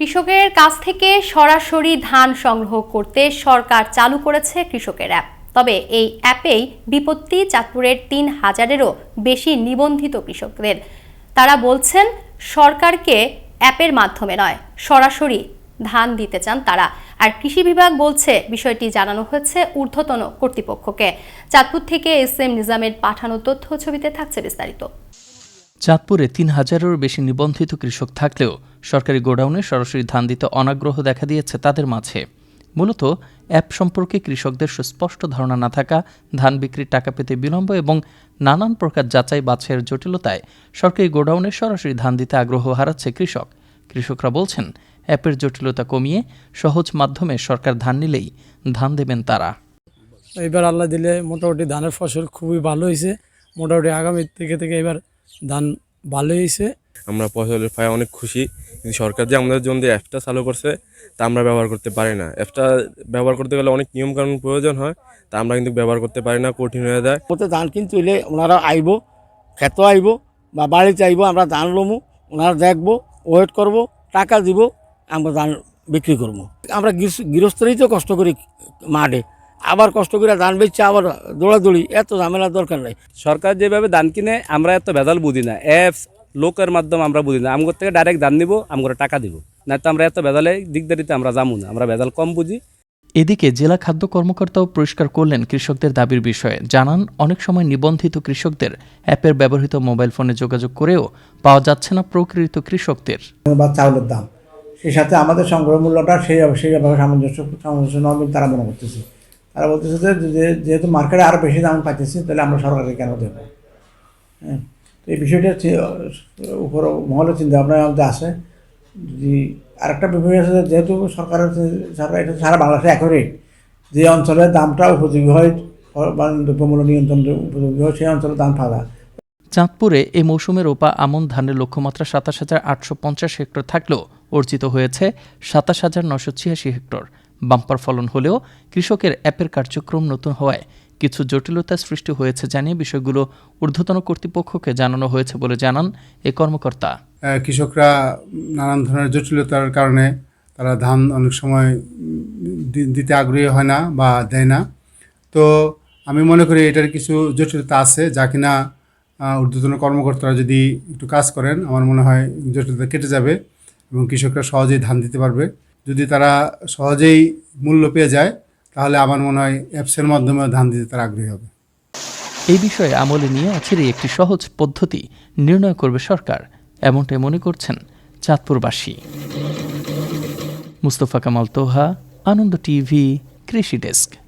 কৃষকের কাছ থেকে সরাসরি ধান সংগ্রহ করতে সরকার চালু করেছে কৃষকের অ্যাপ। তবে এই অ্যাপেই বিপত্তি চাঁদপুরের তিন হাজারেরও বেশি নিবন্ধিত কৃষকদের। তারা বলছেন, সরকারকে অ্যাপের মাধ্যমে নয়, সরাসরি ধান দিতে চান তারা। আর কৃষি বিভাগ বলছে, বিষয়টি জানানো হয়েছে ঊর্ধ্বতন কর্তৃপক্ষকে। চাঁদপুর থেকে এস এম নিজামের পাঠানো তথ্য ছবিতে থাকছে বিস্তারিত। চাঁদপুরে তিন হাজারেরও বেশি নিবন্ধিত কৃষক থাকলেও সরকারি গোডাউনে সরাসরি ধান দিতে অনাগ্রহ দেখা দিয়েছে তাদের মাঝে। মূলত অ্যাপ সম্পর্কে কৃষকদের সুস্পষ্ট ধারণা না থাকা, ধান বিক্রির টাকা পেতে বিলম্ব এবং নানান প্রকার যাচাই বাছাইয়ের জটিলতায় সরকারি গোডাউনে সরাসরি ধান দিতে আগ্রহ হারাচ্ছে কৃষক। কৃষকরা বলছেন, অ্যাপের জটিলতা কমিয়ে সহজ মাধ্যমে সরকার ধান নিলেই ধান দেবেন তারা। এবার আল্লাহ দিলে মোটামুটি ধানের ফসল খুবই ভালো হয়েছে। মোটামুটি আগামী থেকে থেকে এবার ধান ভালো হয়েছে। আমরা ফসলের পায়ে অনেক খুশি। কিন্তু সরকার যে আমাদের জন্য যে অ্যাপটা চালু করছে তা আমরা ব্যবহার করতে পারি না। অ্যাপটা ব্যবহার করতে গেলে অনেক নিয়মকানুন প্রয়োজন হয় তা আমরা কিন্তু ব্যবহার করতে পারি না কঠিন হয়ে যায়। মতো ধান কিন্তু হইলে ওনারা আইব খেত আইব বা বাড়িতে আইব আমরা ধান লমু ওনারা দেখব ওয়েট করব টাকা দিব আমরা ধান বিক্রি করব। আমরা গৃহস্থ- গৃহস্থরেই তো কষ্ট করি মাঠে। আবার কষ্ট করে ধান বেচছে আবার দৌড়াদৌড়ি এত ঝামেলার দরকার নাই। সরকার যেভাবে ধান কিনে আমরা এত ভেজাল বুঝি না। অ্যাপস লোকের মাধ্যমে আমরা বুঝি না। আমগর থেকে ডাইরেক্ট ধান নিব আমগর টাকা দিব। না তো আমরা এত ভেজালে দিকদারিতে আমরা যাব না। আমরা ভেজাল কম বুঝি। এদিকে জেলা খাদ্য কর্মকর্তাও পরিষ্কার করলেন কৃষকদের দাবির বিষয়ে। জানান অনেক সময় নিবন্ধিত কৃষকদের অ্যাপের ব্যবহৃত মোবাইল ফোনে যোগাযোগ করেও পাওয়া যাচ্ছে না প্রকৃত কৃষকদের। বা চাউলের দাম। সেই সাথে আমাদের সংগ্রহ মূল্যটা সেই সেইভাবে সামঞ্জস্য সামঞ্জস্য নয় তারা মনে করতেছে। তারা বলতেছে যে যেহেতু মার্কেটে আরও বেশি দাম পাইতেছি, তাহলে আমরা সরকারকে কেন দেবো? হ্যাঁ তো এই বিষয়টা উপর মহলে চিন্তা ভাবনার মধ্যে আছে। যদি আরেকটা বিষয় আছে, যেহেতু সরকারের সরকার এটা সারা বাংলাদেশে একই রেট যে অঞ্চলের দামটা উপযোগী হয়, দ্রব্যমূল্য নিয়ন্ত্রণ উপযোগী হয়, সেই অঞ্চলের দাম পাওয়া চাঁদপুরে এ মৌসুমে রোপা আমন ধানের লক্ষ্যমাত্রা সাতাশ হাজার আটশো পঞ্চাশ হেক্টর থাকলেও অর্জিত হয়েছে সাতাশ হাজার নশো ছিয়াশি হেক্টর। বাম্পার ফলন হলেও কৃষকের অ্যাপের কার্যক্রম নতুন হওয়ায় কিছু জটিলতা সৃষ্টি হয়েছে জানিয়ে বিষয়গুলো ঊর্ধ্বতন কর্তৃপক্ষকে জানানো হয়েছে বলে জানান এ কর্মকর্তা। কৃষকরা নানান ধরনের জটিলতার কারণে তারা ধান অনেক সময় দিতে আগ্রহী হয় না বা দেয় না। তো আমি মনে করি এটার কিছু জটিলতা আছে যা কিনা ঊর্ধ্বতন কর্মকর্তারা যদি একটু কাজ করেন, আমার মনে হয় জটিলতা কেটে যাবে এবং কৃষকরা সহজেই ধান দিতে পারবে। যদি তারা সহজেই মূল্য পেয়ে যায়, তাহলে আমার মনে হয় অ্যাপসের মাধ্যমে ধান দিতে তারা আগ্রহী হবে। এই বিষয়ে আমলে নিয়ে আছে একটি সহজ পদ্ধতি নির্ণয় করবে সরকার। এমনটাই মনে করছেন চাঁদপুরবাসী। মুস্তফা কামাল তোহা, আনন্দ টিভি, কৃষি ডেস্ক।